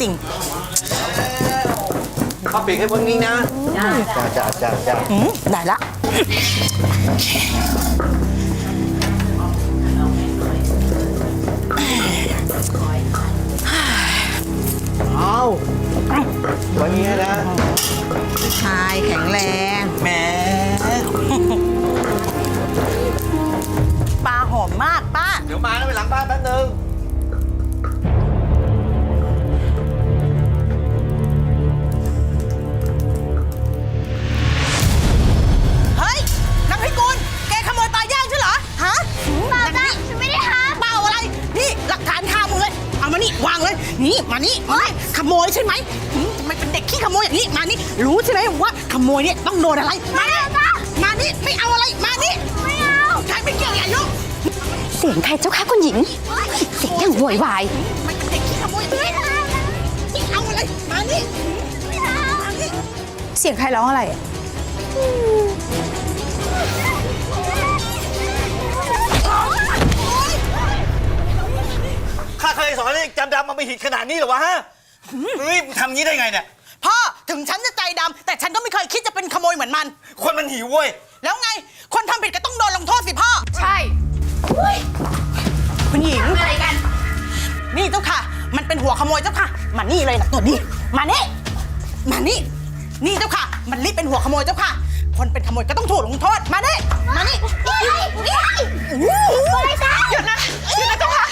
จริงข้าวปีกให้พวกนี้นะจ้าจ้าจ้าจ้าๆอืมได้ละ เอาวันนี้นะช นี่มานี่มานี่ขโมยใช่ไหมหืมทำไมเป็นเด็กขี้ขโมยอย่างนี้มานี่รู้ใช่ไหมว่าขโมยเนี่ยต้องโดนอะไรมานี่มานี่ไม่เอาอะไรมานี่ไม่เอาใครไม่เกี่ยวอย่ายุ่งเสียงใครเจ้าคะคุณหญิง เสียงอย่างโวยวาย มันเป็นเด็กขี้ขโมยอย่างนี้ไม่เอาอะไรมานี่ไม่เอามานี่เสียงใครร้องอะไร ข้าเคยสอนให้จำดำมันไม่หิดขนาดนี้เหรอวะฮะเฮ้ยมึงทำงี้ได้ไงเนี่ย พ่อถึงฉันจะใจดำแต่ฉันก็ไม่เคยคิดจะเป็นขโมยเหมือนมัน คนมันหิวเว้ย แล้วไง คนทำผิดก็ต้องโดนลงโทษสิพ่อ ใช่คุณหญิง อะไรกัน นี่เจ้าค่ะ มันเป็นหัวขโมยเจ้าค่ะ มานี่เลยนะตัวนี้ มานี่ มานี่ นี่เจ้าค่ะ มันรีบเป็นหัวขโมยเจ้าค่ะ คนเป็นขโมยก็ต้องถูกลงโทษ มานี่ มานี่หยุดนะหยุดนะเจ้าค่ะ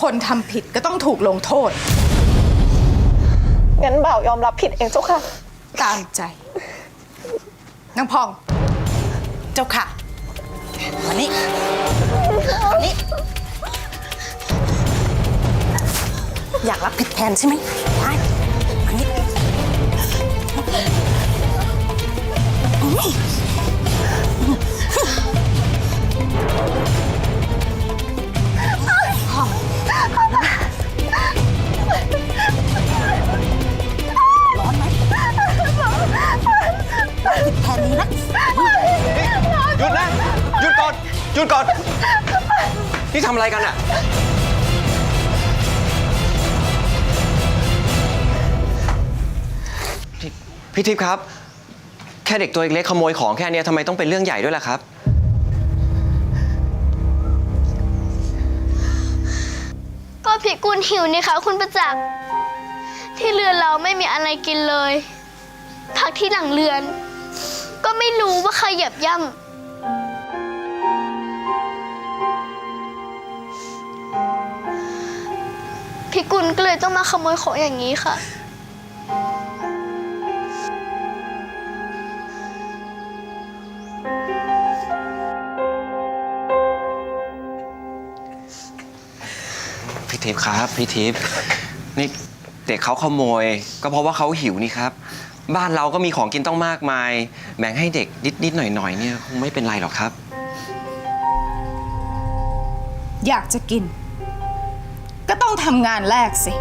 คนทำผิดก็ต้องถูกลงโทษ งั้นบ่าวยอมรับผิดเองเจ้าค่ะ ตามใจนางพอง เจ้าค่ะมานี่มานี่อยากรับผิดแทนใช่ไหม ดก่อน นี่ทำอะไรกันอะพี่พี่ทิพย์ครับ แค่เด็กตัวเล็กๆขโมยของแค่เนี้ยทำไมต้องเป็นเรื่องใหญ่ด้วยล่ะครับ ก็พิกุลหิวนี่คะคุณประจักษ์ ที่เรือนเราไม่มีอะไรกินเลยพักที่หลังเรือน ก็ไม่รู้ว่าใครเหยียบย่ำ พิกุลก็เลยต้องมาขโมยของอย่างนี้ค่ะ พี่ทิพย์ครับพี่ทิพย์นี่เด็กเขาขโมย ก็เพราะว่าเขาหิวนี่ครับ บ้านเราก็มีของกินต้องมากมาย แบ่งให้เด็กนิดๆหน่อยๆเนี่ยคงไม่เป็นไรหรอกครับ อยากจะกินก็ ต้องทำงานแรกสิ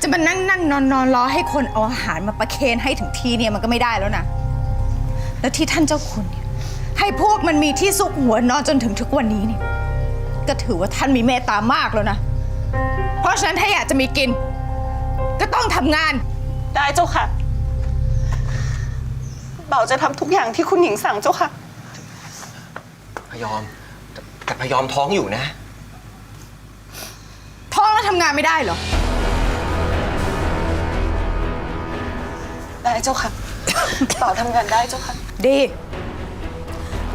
จะมานั่งนั่งนอนนอนรอให้คนเอาอาหารมาประเคนให้ถึงที่เนี่ยมันก็ไม่ได้แล้วนะ แล้วที่ท่านเจ้าคุณเนี่ยให้พวกมันมีที่ซุกหัวนอนจนถึงทุกวันนี้เนี่ย ก็ถือว่าท่านมีเมตตามากแล้วนะ เพราะฉะนั้นถ้าอยากจะมีกิน ก็ต้องทำงาน ได้เจ้าค่ะบ่าวจะทำทุกอย่างที่คุณหญิงสั่งเจ้าค่ะ พยอม แต่แต่พยอมท้องอยู่นะ ท้องแล้วทำงานไม่ได้เหรอ ได้เจ้าค่ะบ่าวทำงานได้เจ้าค่ะ ดี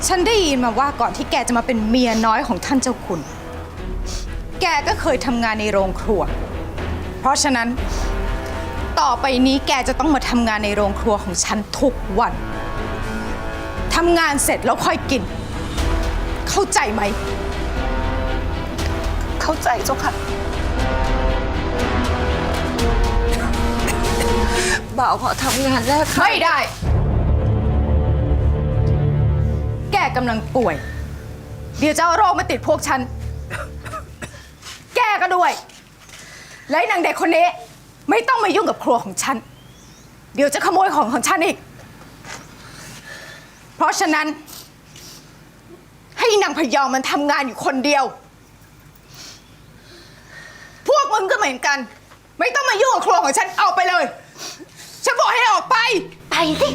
ฉันได้ยินมาว่าก่อนที่แกจะมาเป็นเมียน้อยของท่านเจ้าคุณ แกก็เคยทำงานในโรงครัว เพราะฉะนั้นต่อไปนี้แกจะต้องมาทำงานในโรงครัวของฉันทุกวัน ทำงานเสร็จแล้วค่อยกิน เข้าใจไหม เข้าใจเจ้าค่ะ บ่าวขอทำงานแรกค่ะ ไม่ได้ แกกำลังป่วย เดี๋ยวจะเอาโรคมาติดพวกฉัน แกก็ด้วย และไอ้นางเด็กคนนี้ ไม่ต้องมายุ่งกับครัวของฉัน เดี๋ยวจะขโมยของของฉันอีก เพราะฉะนั้น ให้นางพยอมมันทำงานอยู่คนเดียว พวกมึงก็เหมือนกัน ไม่ต้องมายุ่งกับครัวของฉันออกไปเลย ฉันบอกให้ออกไป ไปสิ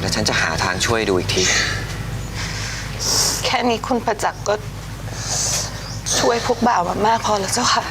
แล้วฉันจะหาทางช่วยดูอีกที แค่นี้คุณประจักษ์ก็ช่วยพวกบ่าวมามากพอแล้วเจ้าค่ะ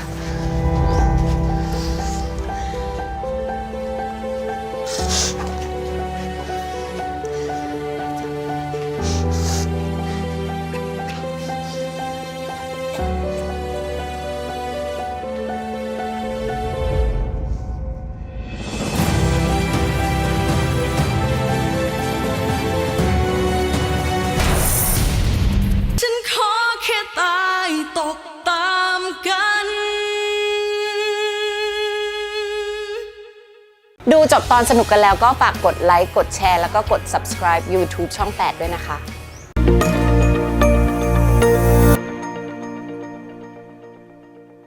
ดูจบตอนสนุกกันแล้วก็ฝากกดไลค์ กดแชร์ แล้วก็กด subscribe YouTube ช่อง 8 ด้วยนะคะ